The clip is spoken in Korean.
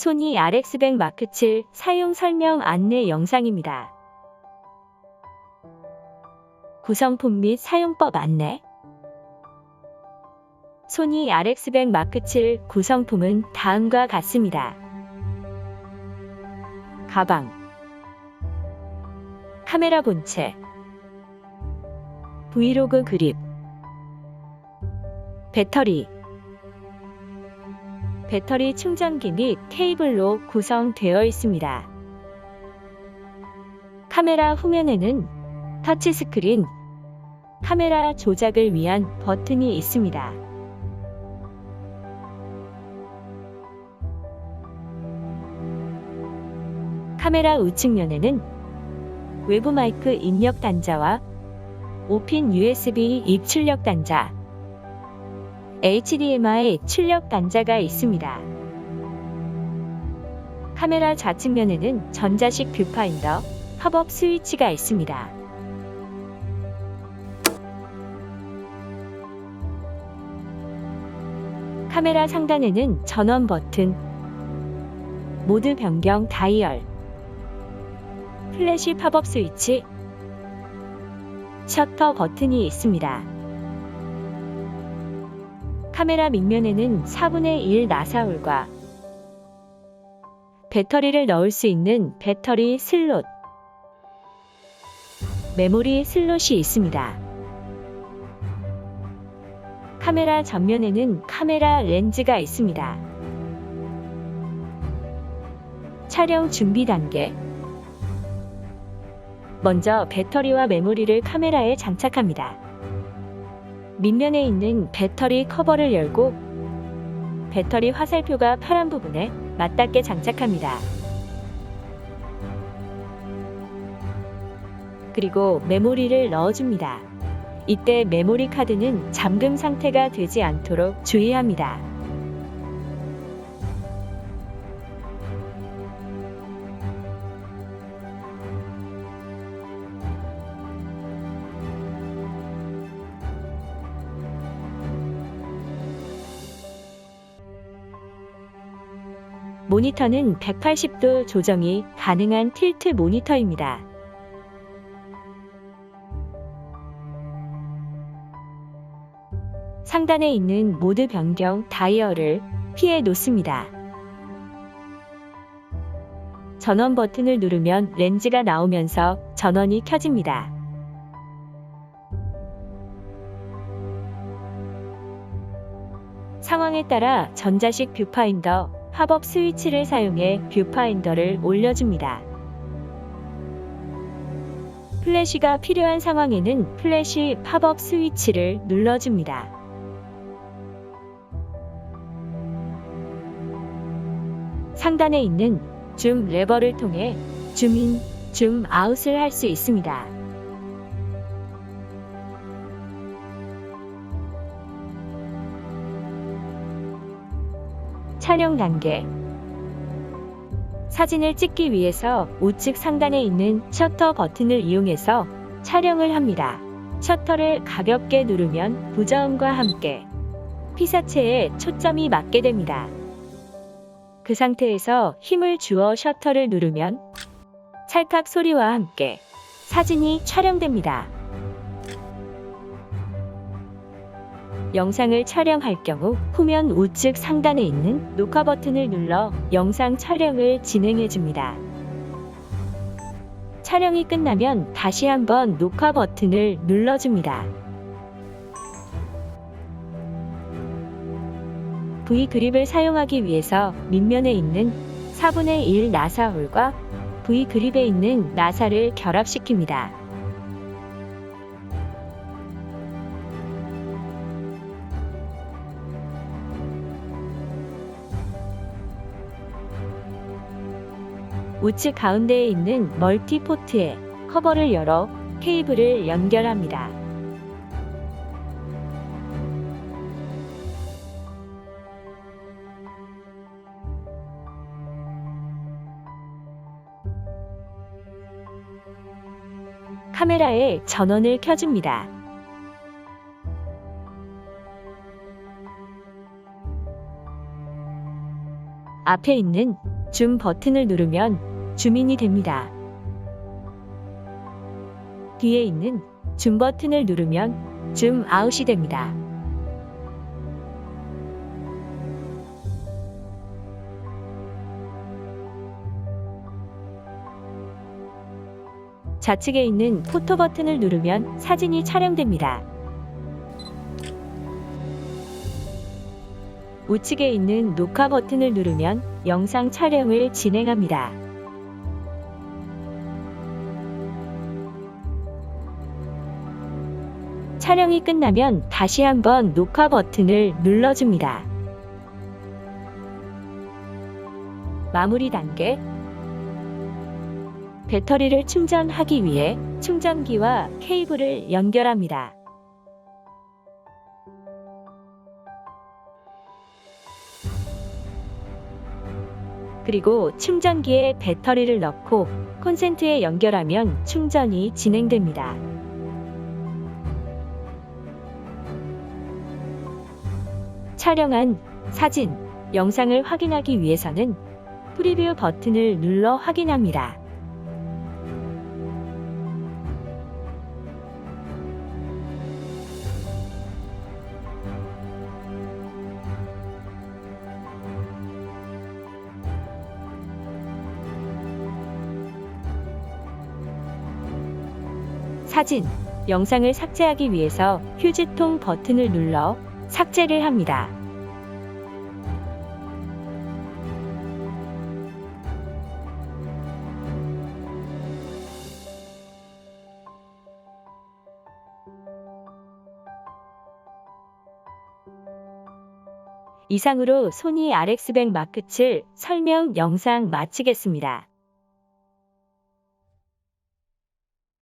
소니 RX100 마크 7 사용 설명 안내 영상입니다. 구성품 및 사용법 안내. 소니 RX100 마크 7 구성품은 다음과 같습니다. 가방. 카메라 본체. 브이로그 그립. 배터리 배터리 충전기 및 케이블로 구성되어 있습니다. 카메라 후면에는 터치스크린, 카메라 조작을 위한 버튼이 있습니다. 카메라 우측면에는 외부 마이크 입력 단자와 5핀 USB 입출력 단자, HDMI 출력 단자가 있습니다. 카메라 좌측면에는 전자식 뷰파인더, 팝업 스위치가 있습니다. 카메라 상단에는 전원 버튼, 모드 변경 다이얼, 플래시 팝업 스위치, 셔터 버튼이 있습니다. 카메라 밑면에는 4분의 1 나사홀과 배터리를 넣을 수 있는 배터리 슬롯, 메모리 슬롯이 있습니다. 카메라 전면에는 카메라 렌즈가 있습니다. 촬영 준비 단계 먼저 배터리와 메모리를 카메라에 장착합니다. 밑면에 있는 배터리 커버를 열고 배터리 화살표가 파란 부분에 맞닿게 장착합니다. 그리고 메모리를 넣어줍니다. 이때 메모리 카드는 잠금 상태가 되지 않도록 주의합니다. 모니터는 180도 조정이 가능한 틸트 모니터입니다. 상단에 있는 모드 변경 다이얼을 피해 놓습니다. 전원 버튼을 누르면 렌즈가 나오면서 전원이 켜집니다. 상황에 따라 전자식 뷰파인더 팝업 스위치를 사용해 뷰파인더를 올려줍니다. 플래시가 필요한 상황에는 플래시 팝업 스위치를 눌러줍니다. 상단에 있는 줌 레버를 통해 줌인, 줌 아웃을 할 수 있습니다. 촬영 단계 사진을 찍기 위해서 우측 상단에 있는 셔터 버튼을 이용해서 촬영을 합니다. 셔터를 가볍게 누르면 부저음과 함께 피사체에 초점이 맞게 됩니다. 그 상태에서 힘을 주어 셔터를 누르면 찰칵 소리와 함께 사진이 촬영됩니다. 영상을 촬영할 경우 후면 우측 상단에 있는 녹화 버튼을 눌러 영상 촬영을 진행해 줍니다. 촬영이 끝나면 다시 한번 녹화 버튼을 눌러줍니다. V 그립을 사용하기 위해서 밑면에 있는 4분의 1 나사 홀과 V 그립에 있는 나사를 결합시킵니다. 우측 가운데에 있는 멀티 포트에 커버를 열어 케이블을 연결합니다. 카메라에 전원을 켜줍니다. 앞에 있는 줌 버튼을 누르면 줌인이 됩니다. 뒤에 있는 줌 버튼을 누르면 줌 아웃이 됩니다. 좌측에 있는 포토 버튼을 누르면 사진이 촬영됩니다. 우측에 있는 녹화 버튼을 누르면 영상 촬영을 진행합니다. 촬영이 끝나면 다시 한번 녹화 버튼을 눌러줍니다. 마무리 단계 배터리를 충전하기 위해 충전기와 케이블을 연결합니다. 그리고 충전기에 배터리를 넣고 콘센트에 연결하면 충전이 진행됩니다. 촬영한 사진, 영상을 확인하기 위해서는 프리뷰 버튼을 눌러 확인합니다. 사진, 영상을 삭제하기 위해서 휴지통 버튼을 눌러 삭제를 합니다. 이상으로 소니 RX100 마크 7 설명 영상 마치겠습니다.